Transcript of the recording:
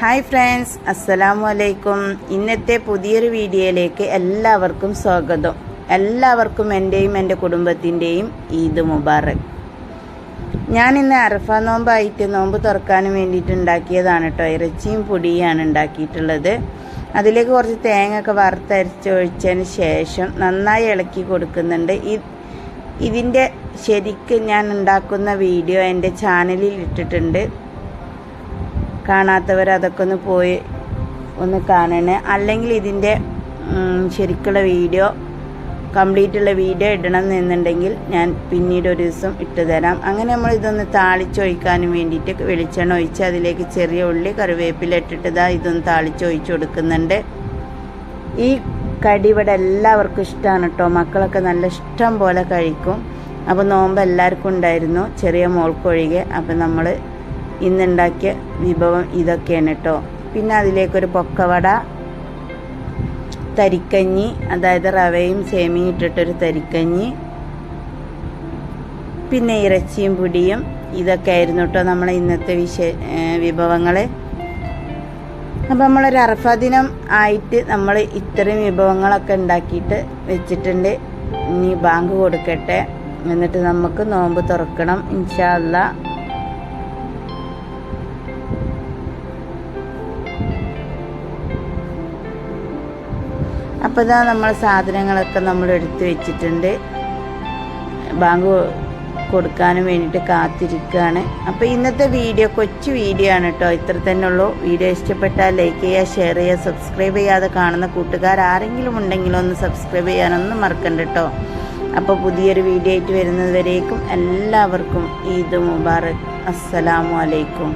Hi friends അസ്സലാമു അലൈക്കും ഇന്നത്തെ പുതിയൊരു വീഡിയോയിലേക്ക് എല്ലാവർക്കും സ്വാഗതം. എല്ലാവർക്കും എന്റെയും എന്റെ കുടുംബത്തിന്റെയും ഈദ് മുബാറക്. ഞാൻ ഇന്ന് അറഫ നോമ്പായിട്ട് നോമ്പ് തുറക്കാനും വേണ്ടിയിട്ട് ഉണ്ടാക്കിയതാണ് കേട്ടോ ഇറച്ചിയും പൊടിയാണ് ഉണ്ടാക്കിയിട്ടുള്ളത്. അതിലേക്ക് കുറച്ച് തേങ്ങ ഒക്കെ വറുത്തരച്ച് ഒഴിച്ചതിന് ശേഷം നന്നായി ഇളക്കി കൊടുക്കുന്നുണ്ട്. ഈ ഇതിന്റെ ശരിക്കും ഞാൻ ഉണ്ടാക്കുന്ന വീഡിയോ എന്റെ ചാനലിൽ ഇട്ടിട്ടുണ്ട്. കാണാത്തവർ അതൊക്കെ ഒന്ന് പോയി ഒന്ന് കാണണേ. അല്ലെങ്കിൽ ഇതിന്റെ ശരിക്കുള്ള വീഡിയോ കംപ്ലീറ്റ് ഉള്ള വീഡിയോ ഇടണം എന്നുണ്ടെങ്കിൽ ഞാൻ പിന്നീട് ഒരു ദിവസം ഇട്ട് തരാം. അങ്ങനെ നമ്മൾ ഇതൊന്ന് താളിച്ചൊഴിക്കാനും വേണ്ടിയിട്ട് വെളിച്ചെണ്ണ ഒഴിച്ച് അതിലേക്ക് ചെറിയ ഉള്ളി കറിവേപ്പില ഇട്ടിട്ട് ഇതാ ഇതൊന്ന് താളിച്ചൊഴിച്ച് കൊടുക്കുന്നുണ്ട്. ഈ കടി ഇവിടെ എല്ലാവർക്കും ഇഷ്ടമാണ് കേട്ടോ മക്കളൊക്കെ നല്ല ഇഷ്ടം പോലെ കഴിക്കും. അപ്പോൾ നോമ്പ് എല്ലാവർക്കും ഉണ്ടായിരുന്നു. ചെറിയ മോൾക്കൊഴികെ അപ്പം നമ്മൾ ഇന്നുണ്ടാക്കിയ വിഭവം ഇതൊക്കെയാണ് കേട്ടോ പിന്നെ അതിലേക്കൊരു പൊക്കവട തരിക്കഞ്ഞി അതായത് റവയും സേമിയും ഇട്ടിട്ടൊരു തരിക്കഞ്ഞി പിന്നെ ഇറച്ചിയും പിടിയും ഇതൊക്കെ ആയിരുന്നു കേട്ടോ നമ്മളെ ഇന്നത്തെ വിശ വിഭവങ്ങൾ അപ്പം നമ്മളൊരു അറഫ ദിനം ആയിട്ട് നമ്മൾ ഇത്രയും വിഭവങ്ങളൊക്കെ ഉണ്ടാക്കിയിട്ട് വെച്ചിട്ടുണ്ട്. ഇനി ബാങ്ക് കൊടുക്കട്ടെ. എന്നിട്ട് നമുക്ക് നോമ്പ് തുറക്കണം ഇൻഷാ അപ്പോൾ ഇതാ നമ്മൾ സാധനങ്ങളൊക്കെ നമ്മൾ എടുത്തു വെച്ചിട്ടുണ്ട്. ബാങ്ക് കൊടുക്കാനും വേണ്ടിയിട്ട് കാത്തിരിക്കുകയാണ് അപ്പോൾ ഇന്നത്തെ വീഡിയോ കൊച്ചു വീഡിയോ ആണ് കേട്ടോ ഇത്ര തന്നെ ഉള്ളൂ. വീഡിയോ ഇഷ്ടപ്പെട്ടാൽ ലൈക്ക് ചെയ്യുക ഷെയർ ചെയ്യുക സബ്സ്ക്രൈബ് ചെയ്യാതെ കാണുന്ന കൂട്ടുകാർ ആരെങ്കിലും ഉണ്ടെങ്കിലും ഒന്ന് സബ്സ്ക്രൈബ് ചെയ്യാനൊന്നും മറക്കണ്ട കേട്ടോ അപ്പോൾ പുതിയൊരു വീഡിയോ ആയിട്ട് വരുന്നതുവരേക്കും എല്ലാവർക്കും ഈദ് മുബാറക്. അസ്സലാമു അലൈക്കും.